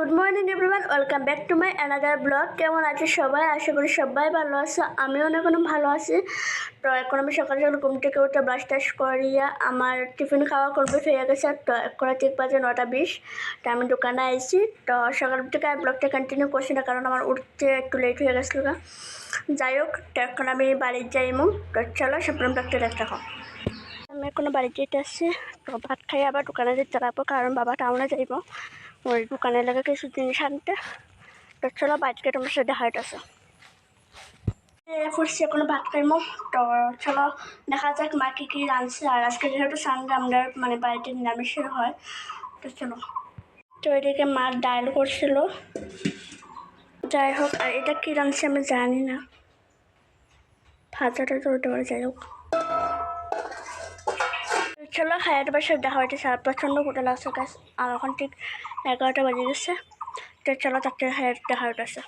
Good morning everyone welcome back to my another blog কেমন আছে সবাই? আশা করি সবাই ভালো আছে। আমিও অনেক অনেক ভালো আছি। তো এখন আমি সকাল সকাল ঘুম থেকে উঠে ব্রাশ টাশ করিয়া আমার টিফিন খাওয়া কমপ্লিট হয়ে গেছে। তো এখন ঠিক বাজে নটা বিশ। তো আমি দোকানে আইছি। তো সকাল থেকে আর ব্লগটা কন্টিনিউ করছি না, কারণ আমার উঠতে একটু লেট হয়ে গেছিল যাই হোক, তো এখন আমি বাড়ির যাইমু। তো চলো সম্পূর্ণ ব্লগটা দেখতে আমি এখনও বাড়িতে যেতে আসছি তো ভাত খাই আবার দোকানে যেতে লাগবো, কারণ বাবা টাউনে যাইব। ওই দোকানের লাগে কিছু জিনিস আনতে। তো চলো বাইরে তোমার সাথে হাইট আছে ফুটছি এখনও ভাত খাইমো। তো চলো, দেখা যাক মা কী কী রাঁধছে আর আজকে যেহেতু সানডে আমরা মানে বাড়িতে নিরামিষের হয়, তো চলো। তো এদিকে মা ডাল করছিল। যাই হোক, আর এটা কী রাঁধছে আমি জানি না। ভাজাটা তো পারে যাই হোক। চলো খাইয়ার বাসায় দেখা হইতেছে আর প্রচণ্ড হোটেল আছে গাছ আর এখন ঠিক এগারোটা বাজে গেছে। তো চলো তাতে দেখা হইতেছে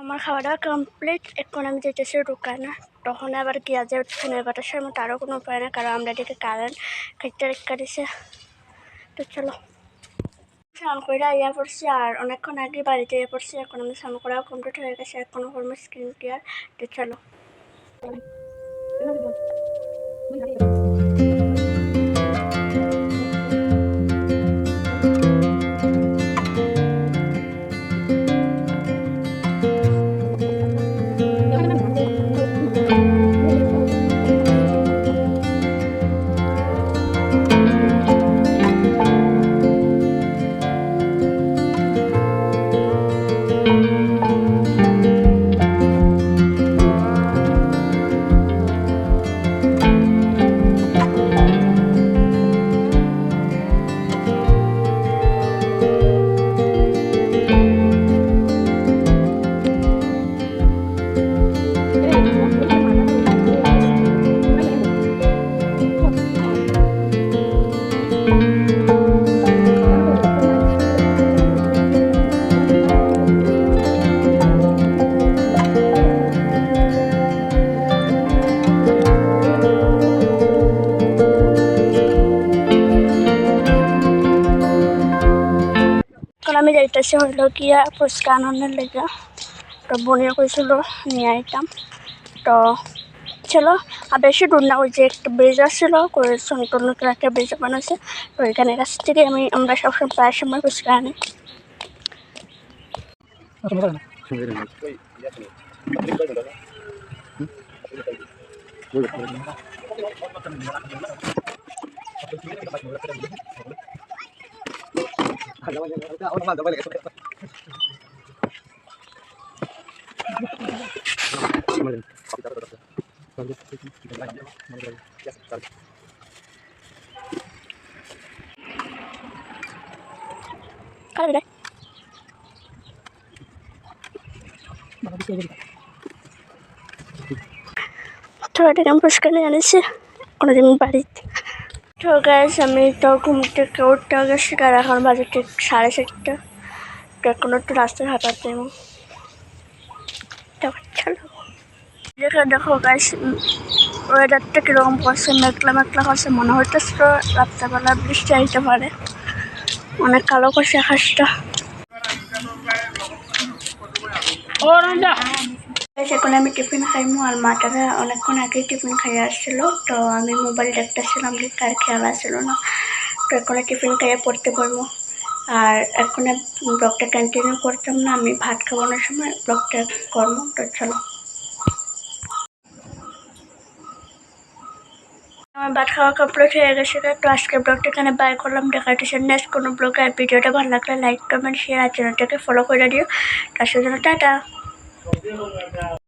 আমার খাওয়া দাওয়া কমপ্লিট এখন আমি যেতেছি দোকানে। তখন আবার কি আজ ফোনের বাতাসের মতো আরও কোনো উপায় না কারণ আমরা এদিকে কারেন্ট খাইতে রেখা দিছে তো চলো। স্নান করে ইয়া পড়ছি, আর অনেকক্ষণ আগে বাড়িতে ইয়ে পড়ছি। এখন আমি স্নান করাও কমপ্লিট হয়ে গেছে এখনও করব স্কিন কেয়ার তো চলো। এখন আমি যাইতেছি হইল গিয়া ফুচকা আনন্দের লেগে। তো বনিয়া কইছিল, নিয়ে আইতাম। তো চলো আর বেশি দূর না, ওই যে একটা ব্রিজ আসছিল নতুন একটা ব্রিজ বানাচ্ছে তো এখানে কাছ থেকে আমি, আমরা সবসময় প্রায় সময় ফুচকা আনি। রে তো এটাকে আমি ফুচকা নিয়ে আনিছি কোনোদিন বাড়িতে। তো গ্যাস আমি তো ঘুম থেকে উঠতে গেছি আর এখন বাজে ঠিক সাড়ে চারটা তো এখন একটু রাস্তায় এবং চলো। দেখো গাছ ওয়েদারটা কীরকম করছে মেঘলা মেঘলা করছে মনে হইতেছিল রাত্রেবেলা বৃষ্টি আইতে পারে। অনেক কালো করছে আকাশটা। এখন আমি টিফিন খাইমু, আর মাটারা অনেকক্ষণ আগে টিফিন খাইয়ে আসছিল, তো আমি মোবাইল দেখতেছিলাম যে কার খেয়াল আসছিল না। তো এখন টিফিন খাইয়ে পড়তে পারব। আর এখন ব্লগটা কন্টিনিউ করতাম না, আমি ভাত খাওয়ানোর সময়, ব্লগটা করব, তো চলো। আমার ভাত খাওয়া কমপ্লিট হয়ে গেছে, তো আজকে ব্লগটা এখানে বাই করলাম। দেখা হচ্ছে নেক্সট কোনো ব্লগে ভিডিওটা ভালো লাগলে লাইক কমেন্ট শেয়ার আর চ্যানেলটাকে ফলো করে দিও। তার জন্য টাটা। Mobil